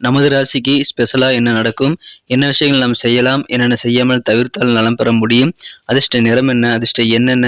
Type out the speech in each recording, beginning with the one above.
நமது ராசிக்கு ஸ்பெஷலாக என்ன நடக்கும்? என்ன விஷயங்கள் நாம் செய்யலாம்? என்னென்ன செய்யாமல் தவிர்த்தால் நலம் பெற முடியும்? அதிர்ஷ்ட நிறம் என்ன? அதிர்ஷ்ட என்னென்ன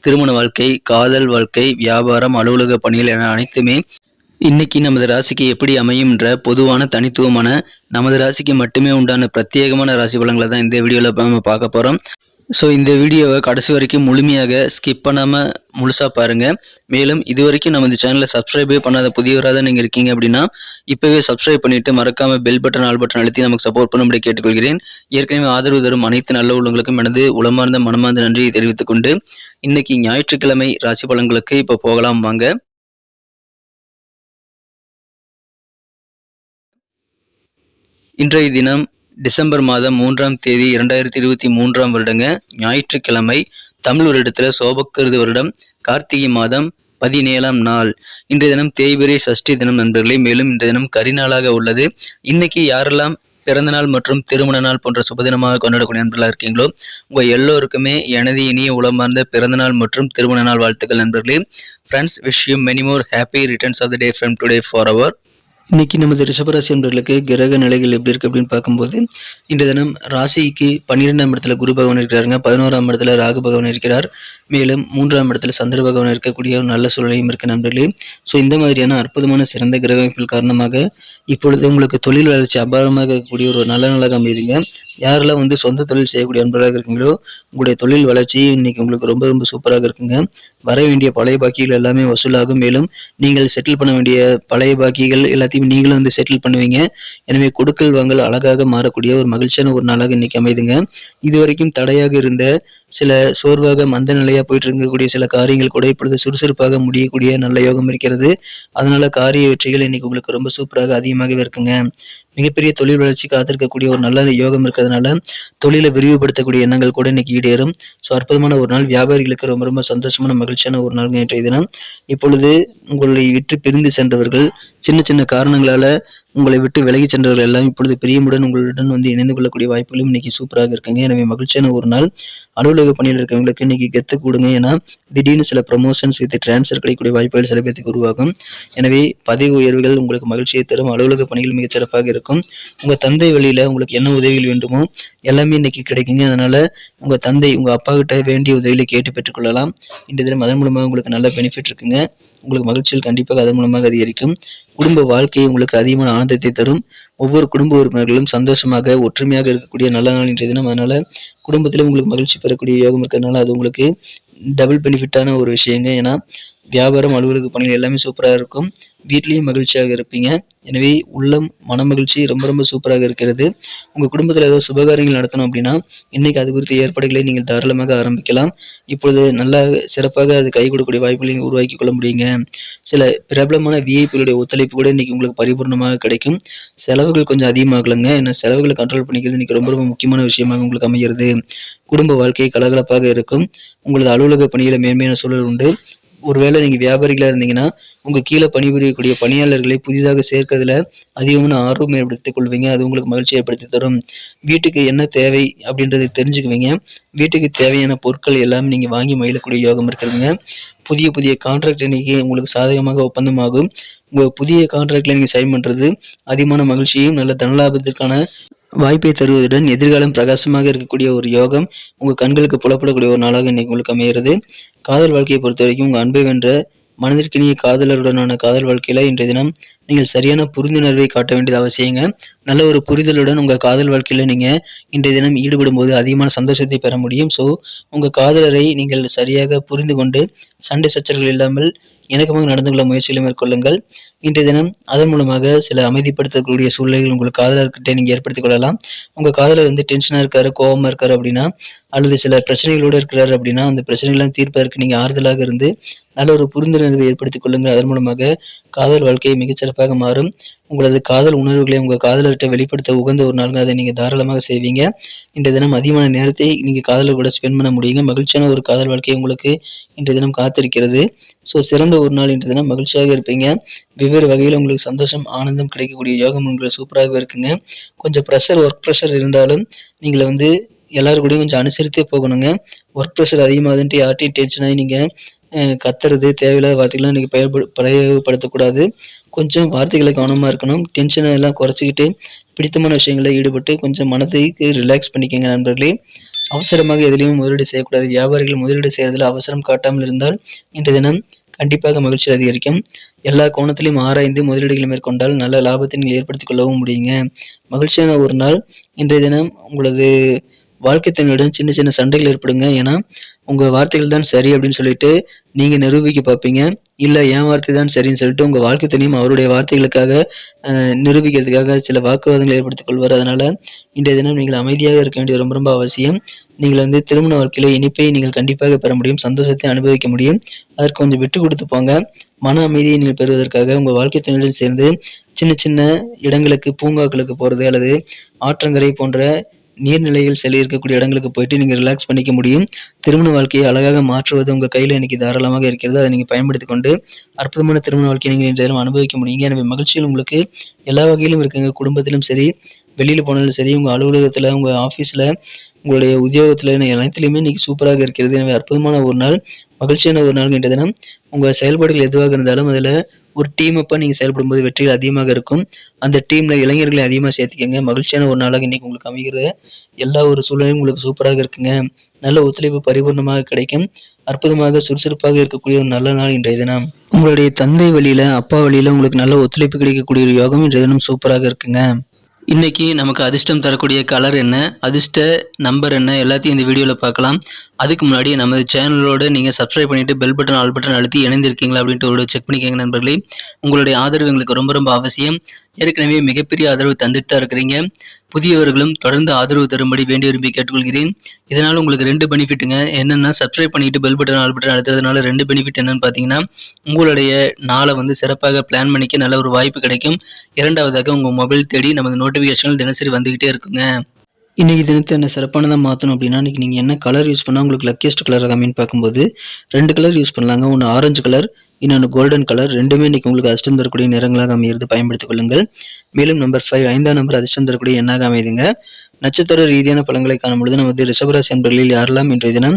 திருமண வாழ்க்கை காதல் வாழ்க்கை வியாபாரம் அலுவலக பணிகள் என அனைத்துமே இன்னைக்கு நமது ராசிக்கு எப்படி அமையும்ன்ற பொதுவான தனித்துவமான நமது ராசிக்கு மட்டுமே உண்டான பிரத்யேகமான ராசி பலன்களை தான் இந்த வீடியோவில் நம்ம பார்க்க போகிறோம் ஸோ இந்த வீடியோவை கடைசி வரைக்கும் முழுமையாக ஸ்கிப் பண்ணாமல் முழுசாக பாருங்கள் மேலும் இது வரைக்கும் நம்ம இந்த சேனலை சப்ஸ்கிரைபே பண்ணாத புதியவராக தான் நீங்கள் இருக்கீங்க அப்படின்னா இப்போவே சப்ஸ்கிரைப் பண்ணிவிட்டு மறக்காமல் பெல் பட்டன் ஆல் பட்டன் அழுத்தி நமக்கு சப்போர்ட் பண்ணும்படி கேட்டுக்கொள்கிறேன். ஏற்கனவே ஆதரவு தரும் அனைத்து நல்ல உள்ளங்களுக்கும் எனது உளமார்ந்த மனமார்ந்த நன்றியை தெரிவித்துக்கொண்டு இன்றைக்கி இன்னைக்கு ஞாயிற்றுக்கிழமை ராசி பலன்களுக்கு இப்போ போகலாம் வாங்க. இன்றைய தினம் டிசம்பர் மாதம் மூன்றாம் தேதி இரண்டாயிரத்தி இருபத்தி மூன்றாம் வருடங்க. ஞாயிற்றுக்கிழமை தமிழ் வருடத்தில் சோபக்கருது வருடம் கார்த்திகை மாதம் பதினேழாம் நாள். இன்றைய தினம் தேய்பிரை சஷ்டி தினம் நண்பர்களே மேலும் இன்றைய தினம் கரிநாளாக உள்ளது. இன்னைக்கு யாரெல்லாம் பிறந்தநாள் மற்றும் திருமண நாள் போன்ற சுபதினமாக கொண்டாடக்கூடிய நண்பர்களாக இருக்கீங்களோ உங்கள் எல்லோருக்குமே எனது இனிய உளமார்ந்த பிறந்தநாள் மற்றும் திருமண நாள் வாழ்த்துக்கள் நண்பர்களே. Friends wish you many more happy returns of the day from today for our இன்னைக்கு நமது ரிஷபராசி என்பர்களுக்கு கிரக நிலைகள் எப்படி இருக்கு அப்படின்னு பார்க்கும்போது இன்றைய தினம் ராசிக்கு பன்னிரெண்டாம் இடத்துல குரு பகவான் இருக்கிறாருங்க. பதினோராம் இடத்துல ராகு பகவான் இருக்கிறார். மேலும் மூன்றாம் இடத்துல சந்திர பகவான் இருக்கக்கூடிய ஒரு நல்ல சூழலையும் இருக்கு நண்பர்களே. ஸோ இந்த மாதிரியான அற்புதமான சிறந்த கிரக அமைப்பில் காரணமாக இப்பொழுது உங்களுக்கு தொழில் வளர்ச்சி அபாரமாக இருக்கக்கூடிய ஒரு நல்ல நலகம் அமைதிங்க யாரெல்லாம் வந்து சொந்த தொழில் செய்யக்கூடிய அன்பராக இருக்கீங்களோ உங்களுடைய தொழில் வளர்ச்சி இன்னைக்கு உங்களுக்கு ரொம்ப ரொம்ப சூப்பராக இருக்குங்க. வர வேண்டிய பழைய பாக்கிகள் எல்லாமே வசூலாகும். மேலும் நீங்கள் செட்டில் பண்ண வேண்டிய பழைய பாக்கிகள் எல்லாத்தையும் நீங்களும் வந்து செட்டில் பண்ணுவீங்க. எனவே கொடுக்கல் வாங்கல் அழகாக மாறக்கூடிய ஒரு மகிழ்ச்சியான ஒரு நாளாக இன்னைக்கு அமைதுங்க. இது வரைக்கும் தடையாக இருந்த சில சோர்வாக மந்த நிலையாக போயிட்டு இருக்கக்கூடிய சில காரியங்கள் கூட இப்பொழுது சுறுசுறுப்பாக முடியக்கூடிய நல்ல யோகம் இருக்கிறது. அதனால காரிய வெற்றிகள் இன்னைக்கு உங்களுக்கு ரொம்ப சூப்பராக அதிகமாகவே இருக்குங்க. மிகப்பெரிய தொழில் வளர்ச்சி காத்திருக்கக்கூடிய ஒரு நல்ல யோகம் இருக்கிறதுனால தொழிலை விரிவுபடுத்தக்கூடிய எண்ணங்கள் கூட இன்னைக்கு ஈடேறும். ஸோ அற்புதமான ஒரு நாள். வியாபாரிகளுக்கு ரொம்ப ரொம்ப சந்தோஷமான மகிழ்ச்சியான ஒரு நாள் நேற்றைய தினம். இப்பொழுது உங்களை விற்று பிரிந்து சென்றவர்கள் சின்ன சின்ன காரணங்களால உங்களை விட்டு விலகி சென்றவர்கள் எல்லாம் இப்பொழுது பிரியமுடன் உங்களுடன் வந்து இணைந்து கொள்ளக்கூடிய வாய்ப்புகளும் இன்னைக்கு சூப்பராக இருக்குங்க. எனவே மகிழ்ச்சியான ஒரு நாள். அலுவலக பணியில் இருக்கவங்களுக்கு இன்னைக்கு கெத்து கூடுங்க. ஏன்னா திடீர்னு சில ப்ரமோஷன்ஸ் வித் டிரான்ஸ்ஃபர் கிடைக்கக்கூடிய வாய்ப்புகள் சில பேருக்கு உருவாகும். எனவே பதவி உயர்வுகள் உங்களுக்கு மகிழ்ச்சியை தரும். அலுவலக பணிகள் மிகச் சிறப்பாக இருக்கும். உங்க தந்தை வழியில உங்களுக்கு என்ன உதவிகள் வேண்டுமோ எல்லாமே இன்னைக்கு கிடைக்குங்க. அதனால உங்க தந்தை உங்க அப்பா கிட்ட வேண்டிய உதவிகளை கேட்டு பெற்றுக்கொள்ளலாம் இந்த தினம் அதன் மூலமாக உங்களுக்கு நல்ல பெனிஃபிட் இருக்குங்க. உங்களுக்கு மகிழ்ச்சியில் கண்டிப்பாக அதன் மூலமாக அதிகரிக்கும். குடும்ப வாழ்க்கையை உங்களுக்கு அதிகமான ஆனந்தத்தை தரும். ஒவ்வொரு குடும்ப உறுப்பினர்களும் சந்தோஷமாக ஒற்றுமையாக இருக்கக்கூடிய நல்ல நாள் இன்றைய தினம். அதனால குடும்பத்திலும் உங்களுக்கு மகிழ்ச்சி பெறக்கூடிய யோகம் இருக்கிறதுனால அது உங்களுக்கு டபுள் பெனிஃபிட்டான ஒரு விஷயங்க. ஏன்னா வியாபாரம் அலுவலக பணிகள் எல்லாமே சூப்பராக இருக்கும். வீட்லேயும் மகிழ்ச்சியாக இருப்பீங்க. எனவே உள்ளம் மன மகிழ்ச்சி ரொம்ப ரொம்ப சூப்பராக இருக்கிறது. உங்கள் குடும்பத்தில் ஏதோ சுபகாரியங்கள் நடத்தணும் அப்படின்னா இன்னைக்கு அது குறித்த ஏற்பாடுகளை நீங்கள் தாராளமாக ஆரம்பிக்கலாம். இப்பொழுது நல்லா சிறப்பாக அது கை கொடுக்கக்கூடிய வாய்ப்புகளை நீங்கள் உருவாக்கி கொள்ள முடியுங்க. சில பிரபலமான விஐபிகளுடைய ஒத்துழைப்பு கூட இன்னைக்கு உங்களுக்கு பரிபூர்ணமாக கிடைக்கும். செலவுகள் கொஞ்சம் அதிகமாகலங்க. ஏன்னா செலவுகளை கண்ட்ரோல் பண்ணிக்கிறது இன்னைக்கு ரொம்ப ரொம்ப முக்கியமான விஷயமாக உங்களுக்கு அமைகிறது குடும்ப வாழ்க்கை கலகலப்பாக இருக்கும். உங்களது அலுவலக பணியில் மேன்மையான சூழல் உண்டு. ஒருவேளை நீங்கள் வியாபாரிகளாக இருந்தீங்கன்னா உங்கள் கீழே பணிபுரியக்கூடிய பணியாளர்களை புதிதாக சேர்க்கறதுல அதிகமான ஆர்வம் ஏற்படுத்திக் கொள்வீங்க. அது உங்களுக்கு மகிழ்ச்சி ஏற்படுத்தி தரும். வீட்டுக்கு என்ன தேவை அப்படின்றத தெரிஞ்சுக்குவீங்க. வீட்டுக்கு தேவையான பொருட்கள் எல்லாமே நீங்கள் வாங்கி மகிழக்கூடிய யோகம் இருக்கிறதுங்க. புதிய புதிய கான்ட்ராக்ட் இன்னைக்கு உங்களுக்கு சாதகமாக ஒப்பந்தமாகும். உங்கள் புதிய கான்ட்ராக்டில் நீங்கள் சைன் பண்றது அதிகமான மகிழ்ச்சியும் நல்ல தனலாபத்திற்கான வாய்ப்பை தருவதுடன் எதிர்காலம் பிரகாசமாக இருக்கக்கூடிய ஒரு யோகம் உங்கள் கண்களுக்கு புலப்படக்கூடிய ஒரு நாளாக இன்னைக்கு உங்களுக்கு அமைகிறது. காதல் வாழ்க்கையை பொறுத்த வரைக்கும் உங்கள் அன்பை வென்ற மனதிற்கினிய காதலருடனான காதல் வாழ்க்கையில இன்றைய தினம் நீங்கள் சரியான புரிந்துணர்வை காட்ட வேண்டியது அவசியங்க. நல்ல ஒரு புரிதலுடன் உங்கள் காதல் வாழ்க்கையில் நீங்க இன்றைய தினம் ஈடுபடும் போது அதிகமான சந்தோஷத்தை பெற முடியும். ஸோ உங்க காதலரை நீங்கள் சரியாக புரிந்து கொண்டு சண்டை சச்சரவுகள் இல்லாமல் இணக்கமாக நடந்து கொள்ள முயற்சிகளை மேற்கொள்ளுங்கள். இன்றைய தினம் அதன் மூலமாக சில அமைதிப்படுத்தக்கூடிய சூழ்நிலைகள் உங்கள் காதலர்கிட்ட நீங்கள் ஏற்படுத்திக் கொள்ளலாம். உங்கள் காதலர் வந்து டென்ஷனாக இருக்காரு கோவமாக இருக்காரு அப்படின்னா அல்லது சில பிரச்சனைகளோடு இருக்கிறாரு அப்படின்னா அந்த பிரச்சனைகள்லாம் தீர்ப்பதற்கு நீங்கள் ஆறுதலாக இருந்து நல்ல ஒரு புரிந்துணர்வை ஏற்படுத்திக் கொள்ளுங்கள். அதன் மூலமாக காதல் வாழ்க்கை மிகச்சிறப்பாக மாறும். உங்களது காதல் உணர்வுகளை உங்கள் காதலர்கிட்ட வெளிப்படுத்த உகந்த ஒரு நாளுங்க அதை நீங்கள் தாராளமாக செய்வீங்க. இன்றைய தினம் அதிகமான நேரத்தை நீங்கள் காதலர் கூட ஸ்பெண்ட் பண்ண முடியுங்க. மகிழ்ச்சியான ஒரு காதல் வாழ்க்கை உங்களுக்கு இன்றைய தினம் காத்திருக்கிறது. ஸோ சிறந்த ஒரு நாள் இன்றைய தினம் மகிழ்ச்சியாக இருப்பீங்க. வெவ்வேறு வகையில் உங்களுக்கு சந்தோஷம் ஆனந்தம் கிடைக்கக்கூடிய யோகம் உங்களுக்கு சூப்பராகவே இருக்குங்க. கொஞ்சம் ப்ரெஷர் ஒர்க் ப்ரெஷர் இருந்தாலும் நீங்கள் வந்து எல்லாரும் கூடயும் கொஞ்சம் அனுசரித்தே போகணுங்க. ஒர்க் ப்ரெஷர் அதிகமாகுதுன்ட்டு யார்ட்டையும் டென்ஷன் ஆகி நீங்கள் கத்துறது தேவையில்லாத வார்த்தைகள்லாம் நீங்கள் பயன்படு பிரயோகப்படுத்தக்கூடாது கொஞ்சம் வார்த்தைகளை கவனமாக இருக்கணும். டென்ஷனை எல்லாம் குறைச்சிக்கிட்டு பிடித்தமான விஷயங்களில் ஈடுபட்டு கொஞ்சம் மனதைக்கு ரிலாக்ஸ் பண்ணிக்கோங்க நண்பர்களே. அவசரமாக எதுலேயும் முதலீடு செய்யக்கூடாது. வியாபாரிகள் முதலீடு செய்கிறதுல அவசரம் காட்டாமல் இருந்தால் இன்றைய தினம் கண்டிப்பாக மகிழ்ச்சி அதிகரிக்கும். எல்லா கோணத்திலையும் ஆராய்ந்து முதலீடுகளை மேற்கொண்டால் நல்ல லாபத்தை நீங்கள் ஏற்படுத்திக் கொள்ளவும் முடியுங்க. மகிழ்ச்சியான ஒரு நாள். இன்றைய தினம் உங்களது வாழ்க்கை தன்மையுடன் சின்ன சின்ன சண்டைகள் ஏற்படுங்க. ஏன்னா உங்கள் வார்த்தைகள் தான் சரி அப்படின்னு சொல்லிட்டு நீங்கள் நிரூபிக்க பார்ப்பீங்க. இல்லை என் வார்த்தை தான் சரின்னு சொல்லிட்டு உங்கள் வாழ்க்கை துணையும் அவருடைய வார்த்தைகளுக்காக நிரூபிக்கிறதுக்காக சில வாக்குவாதங்களை ஏற்படுத்திக் கொள்வார். அதனால இன்றைய தினம் நீங்கள் அமைதியாக இருக்க வேண்டியது ரொம்ப ரொம்ப அவசியம். நீங்கள் வந்து திருமண வாழ்க்கையில இனிப்பை நீங்கள் கண்டிப்பாக பெற முடியும். சந்தோஷத்தை அனுபவிக்க முடியும். அதற்கு கொஞ்சம் விட்டு கொடுத்து போங்க. மன அமைதியை நீங்கள் பெறுவதற்காக உங்கள் வாழ்க்கை துணையுடன் சேர்ந்து சின்ன சின்ன இடங்களுக்கு பூங்காக்களுக்கு போகிறது அல்லது ஆற்றங்கரை போன்ற நீர்நிலைகள் செல்லி இருக்கக்கூடிய இடங்களுக்கு போயிட்டு நீங்கள் ரிலாக்ஸ் பண்ணிக்க முடியும். திருமண வாழ்க்கையை அழகாக மாற்றுவது உங்கள் கையில் இன்னைக்கு தாராளமாக இருக்கிறது. அதை நீங்கள் பயன்படுத்தி கொண்டு அற்புதமான திருமண வாழ்க்கையை நீங்கள் இன்றைய அனுபவிக்க முடியுங்க. எனவே மகிழ்ச்சியில் உங்களுக்கு எல்லா வகையிலும் இருக்குங்க. குடும்பத்திலும் சரி வெளியில் போனாலும் சரி உங்கள் அலுவலகத்தில் உங்கள் ஆஃபீஸில் உங்களுடைய உத்தியோகத்தில் அனைத்துலையுமே இன்றைக்கி சூப்பராக இருக்கிறது. எனவே அற்புதமான ஒரு நாள் மகிழ்ச்சியான ஒரு நாள் இன்றைய உங்கள் செயல்பாடுகள் எதுவாக இருந்தாலும் அதில் ஒரு டீம் அப்போ நீங்கள் செயல்படும் போது வெற்றிகள் அதிகமாக இருக்கும். அந்த டீமில் இளைஞர்களை அதிகமாக சேர்த்துக்கங்க. மகிழ்ச்சியான ஒரு நாளாக இன்றைக்கி உங்களுக்கு அமைகிறது. எல்லா ஒரு சூழ்நிலையும் உங்களுக்கு சூப்பராக இருக்குங்க. நல்ல ஒத்துழைப்பு பரிபூர்ணமாக கிடைக்கும். அற்புதமாக சுறுசுறுப்பாக இருக்கக்கூடிய ஒரு நல்ல நாள் இன்றைய தினம். உங்களுடைய தந்தை வழியில் அப்பா வழியில் உங்களுக்கு நல்ல ஒத்துழைப்பு கிடைக்கக்கூடிய ஒரு யோகம் இன்றைய தினம் சூப்பராக இருக்குங்க. இன்னைக்கு நமக்கு அதிர்ஷ்டம் தரக்கூடிய கலர் என்ன? அதிர்ஷ்ட நம்பர் என்ன? எல்லாத்தையும் இந்த வீடியோவில் பார்க்கலாம். அதுக்கு முன்னாடி நமது சேனலோடு நீங்கள் சப்ஸ்கிரைப் பண்ணிவிட்டு பெல் பட்டன் ஆல் பட்டன் அழுத்தி இணைந்திருக்கீங்களா அப்படின்ட்டு ஒரு செக் பண்ணிக்கோங்க நண்பர்களே. உங்களுடைய ஆதரவு எங்களுக்கு ரொம்ப ரொம்ப அவசியம். ஏற்கனவே மிகப்பெரிய ஆதரவு தந்துட்டு தான் இருக்கிறீங்க. புதியவர்களும் தொடர்ந்து ஆதரவு தரும்படி வேண்டி விரும்பி கேட்டுக்கொள்கிறேன். இதனால் உங்களுக்கு ரெண்டு பெனிஃபிட்டுங்க. என்னென்னா சப்ஸ்கிரைப் பண்ணிட்டு பெல் பட்டன் ஆல் பட்டன் அழுத்துறதுனால ரெண்டு பெனிஃபிட் என்னன்னு பார்த்தீங்கன்னா உங்களுடைய நாளை வந்து சிறப்பாக பிளான் பண்ணிக்க நல்ல ஒரு வாய்ப்பு கிடைக்கும். இரண்டாவதாக உங்கள் மொபைல் தேடி நமது நோட்டிஃபிகேஷன் தினசரி வந்துக்கிட்டே இருக்குங்க. இன்றைக்கி தினத்தை என்ன சிறப்பானதாக மாற்றணும் அப்படின்னா இன்றைக்கி நீங்கள் என்ன கலர் யூஸ் பண்ணால் உங்களுக்கு லக்கியஸ்ட் கலர் அமைன்னு பார்க்கும்போது ரெண்டு கலர் யூஸ் பண்ணலாங்க. ஒன்று ஆரஞ்சு கலர் இன்னொன்று கோல்டன் கலர் ரெண்டுமே இன்னைக்கு உங்களுக்கு அதிர்ஷ்டம் தரக்கூடிய நிறங்களாக அமையிறது பயன்படுத்திக் கொள்ளுங்கள். மேலும் நம்பர் ஃபைவ் ஐந்தாம் நம்பர் அதிர்ஷ்டம் தரக்கூடிய எண்ணாக அமைதுங்க. நட்சத்திர ரீதியான பலன்களை காணும்பொழுது நமது ரிஷபராசி அன்பர்களில் யாரெல்லாம் இன்றைய தினம்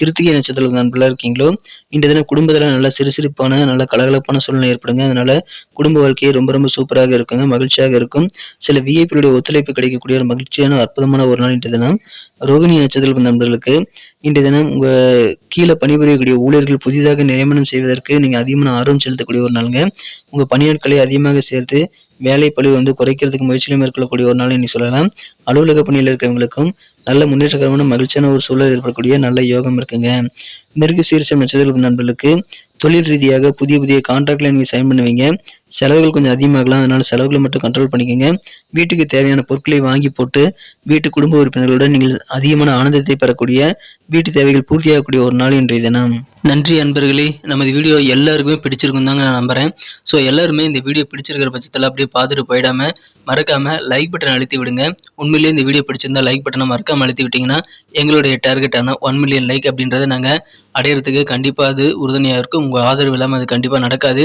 கிருத்திகை நட்சத்திரத்தில் நண்பர்களாக இருக்கீங்களோ இன்றைய தினம் குடும்பத்தில் நல்ல சிறுசிறுப்பான நல்ல கலகலப்பான சூழ்நிலை ஏற்படுங்க. அதனால குடும்ப வாழ்க்கையை ரொம்ப ரொம்ப சூப்பராக இருக்குங்க மகிழ்ச்சியாக இருக்கும். சில விஐபியுடைய ஒத்துழைப்பு கிடைக்கக்கூடிய ஒரு மகிழ்ச்சியான அற்புதமான ஒரு நாள் இன்றைய தினம். ரோகிணி நட்சத்திரத்தில் நண்பர்களுக்கு இன்றைய தினம் உங்க கீழே பணிபுரியக்கூடிய ஊழியர்கள் புதிதாக நியமனம் செய்வதற்கு நீங்க அதிகமான ஆர்வம் செலுத்தக்கூடிய ஒரு நாளுங்க. உங்க பணியாட்களை அதிகமாக சேர்த்து வேலை பழிவு வந்து குறைக்கிறதுக்கு முயற்சியிலும் மேற்கொள்ளக்கூடிய ஒரு நாள் இன்னைக்கு சொல்லலாம். அலுவலக பணியில் இருக்கிறவங்களுக்கும் நல்ல முன்னேற்றகரமான மகிழ்ச்சியான ஒரு சூழல் ஏற்படக்கூடிய நல்ல யோகம் இருக்குங்க. மிருக சீர்ஷம் நட்சத்திர நண்பர்களுக்கு தொழில் ரீதியாக புதிய புதிய கான்ட்ராக்டில் நீங்கள் சைன் பண்ணுவீங்க. செலவுகள் கொஞ்சம் அதிகமாகலாம். அதனால் செலவுகளை மட்டும் கண்ட்ரோல் பண்ணிக்கோங்க. வீட்டுக்கு தேவையான பொருட்களை வாங்கி போட்டு வீட்டு குடும்ப உறுப்பினர்களுடன் நீங்கள் அதிகமான ஆனந்தத்தை பெறக்கூடிய வீட்டு தேவைகள் பூர்த்தியாகக்கூடிய ஒரு நாள் இன்றைய தினம். நன்றி அன்பர்களே. நமது வீடியோ எல்லாருக்குமே பிடிச்சிருக்கும் தாங்க நான் நம்புகிறேன் ஸோ எல்லாருமே இந்த வீடியோ பிடிச்சிருக்கிற பட்சத்தில் அப்படியே பார்த்துட்டு போயிடாமல் மறக்காம லைக் பட்டன் அழுத்தி விடுங்க. உண்மையிலேயே இந்த வீடியோ பிடிச்சிருந்தா லைக் பட்டனை மறக்காமல் அழுத்தி விட்டிங்கன்னா எங்களுடைய டார்கெட்டான ஒன் மில்லியன் லைக் அப்படின்றத நாங்கள் அடையிறதுக்கு கண்டிப்பாக அது உறுதுணையாக இருக்கும். உங்கள் ஆதரவு இல்லாமல் அது கண்டிப்பாக நடக்காது.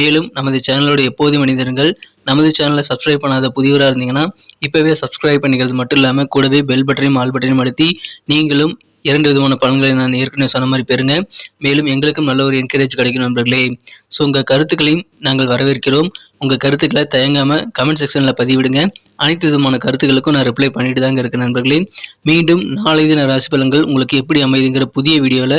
மேலும் நமது சேனலோட எப்போதும் மனிதர்கள் நமது சேனலை சப்ஸ்கிரைப் பண்ணாத புதியவராக இருந்தீங்கன்னா இப்போவே சப்ஸ்கிரைப் பண்ணிக்கிறது மட்டும் இல்லாமல் கூடவே பெல் பட்டனையும் ஆல் பட்டனையும் அழுத்தி நீங்களும் இரண்டு விதமான பலன்களை நான் ஏற்கனவே சொன்ன மாதிரி பெறுங்க. மேலும் எங்களுக்கும் நல்ல ஒரு என்கரேஜ் கிடைக்கும் நண்பர்களே. ஸோ உங்கள் கருத்துக்களையும் நாங்கள் வரவேற்கிறோம். உங்கள் கருத்துக்களை தயங்காமல் கமெண்ட் செக்ஷனில் பதிவிடுங்க. அனைத்து விதமான கருத்துக்களுக்கும் நான் ரிப்ளை பண்ணிட்டு தாங்க இருக்கேன் நண்பர்களே. மீண்டும் நாளைய தின ராசி பலன்கள் உங்களுக்கு எப்படி அமைதுங்கிற புதிய வீடியோவில்